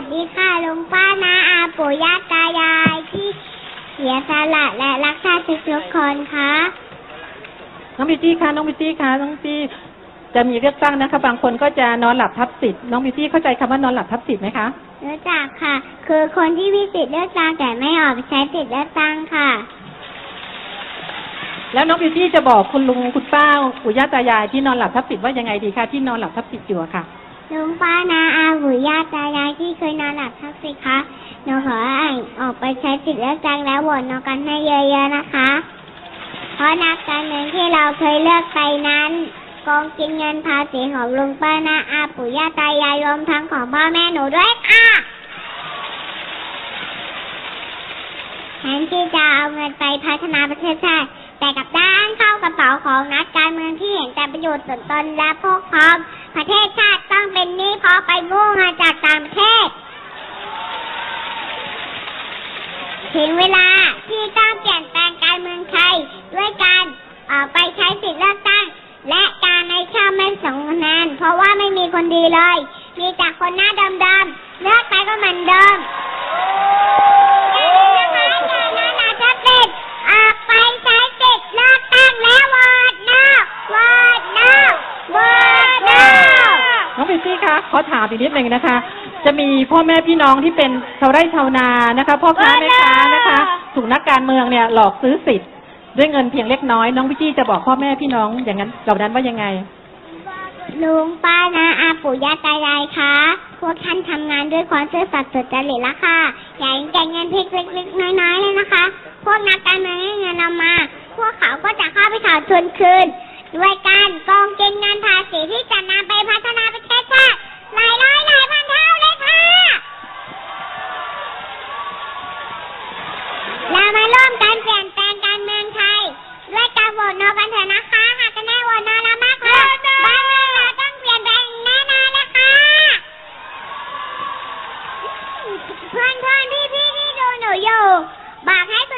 วัสดีค่ะลุงป้านาอาปู่ย่าตายายที่เสียสละและรักชาติทุกๆคนค่ะน้องบิวตี้คะน้องบิวตี้คะน้องบิวตี้จะมีเลือกตั้งนะคะ บางคนก็จะนอนหลับทับสิทธิ์น้องบิวตี้เข้าใจคำว่านอนหลับทับสิทธิ์ไหมคะรู้จักค่ะ คือคนที่มีสิทธิ์เลือกตั้งแต่ไม่ออกไปใช้สิทธิ์เลือกตั้งค่ะ แล้วน้องบิวตี้จะบอกคุณลุงคุณป้าปู่ย่าตายายที่นอนหลับทับสิทธิ์ว่ายังไงดีคะที่นอนหลับทับสิทธิ์อยู่อะค่ะ ลุงป้านาอาปู่ย่าตายายที่เคยนอนหลับทักสิคะหนูขออ่านออกไปใช้สิทธิ์เลือกตั้งแล้วโหวตนอกันให้เยอะๆนะคะ เพราะนักการเมืองที่เราเคยเลือกไปนั้นโกงกินเงินภาษีของลุงป้านาอาปู่ย่าตายายรวมทั้งของพ่อแม่หนูด้วยค่ะแทนที่จะเอาเงินไปพัฒนาประเทศชาติแต่กลับด้านเข้ากระเป๋าของนักการเมืองที่เห็นแต่ประโยชน์ส่วนตนและพวกพ้องประเทศชาติ เป็นหนี้เพราะไปกู้เงินจากต่างประเทศ ถึงเวลาที่ต้องเปลี่ยนแปลงการเมืองไทยด้วยการออกไปใช้สิทธิเลือกตั้ง และการในชอบไม่ส่งนานนเพราะว่าไม่มีคนดีเลย มีแต่คนหน้าเดิมๆเลือกไปก็เหมือนเดิมอย่าลืมนะคะอย่าลืมนะจะปิดออกไปใช้สิทธิเลือกตั้งและโหวต no โหวต no โหวต no น้องบิวตี้คะ ขอถามอีกนิดหนึ่งนะคะ จะมีพ่อแม่พี่น้องที่เป็นชาวไร่ชาวนานะคะพ่อค้าแม่ค้านะคะถูกนักการเมืองเนี่ยหลอกซื้อสิทธิ์ด้วยเงินเพียงเล็กน้อยน้องบิวตี้จะบอกพ่อแม่พี่น้องอย่างนั้นเหล่านั้นว่ายังไงลุงป้านะอาปู่ย่าตายายคะพวกท่านทำงานด้วยความซื่อสัตย์สุจริตละค่ะอย่าเห็นแก่เงินเพิกเล็กๆน้อยๆเลยนะคะ พวกนักการเมืองให้เงินเรามา พวกเขาก็จะเข้าไปถอนทุนคืนด้วยการโกงกินเงินภาษีที่จะนำไปพัฒนาประเทศชาติหลายร้อยหลายพันเท่าเลยค่ะ เรามาร่วมกันเปลี่ยนแปลงการเมืองไทย ด้วยการโหวตโนกันเถอะนะคะ หากคะแนนโหวตโนเรามากพอบ้านเมืองเราต้องเปลี่ยนแปลงแน่นอนเลยค่ะ เพื่อนเพื่อนพี่พี่ที่ดูหนูอยู่บอกให้คุณ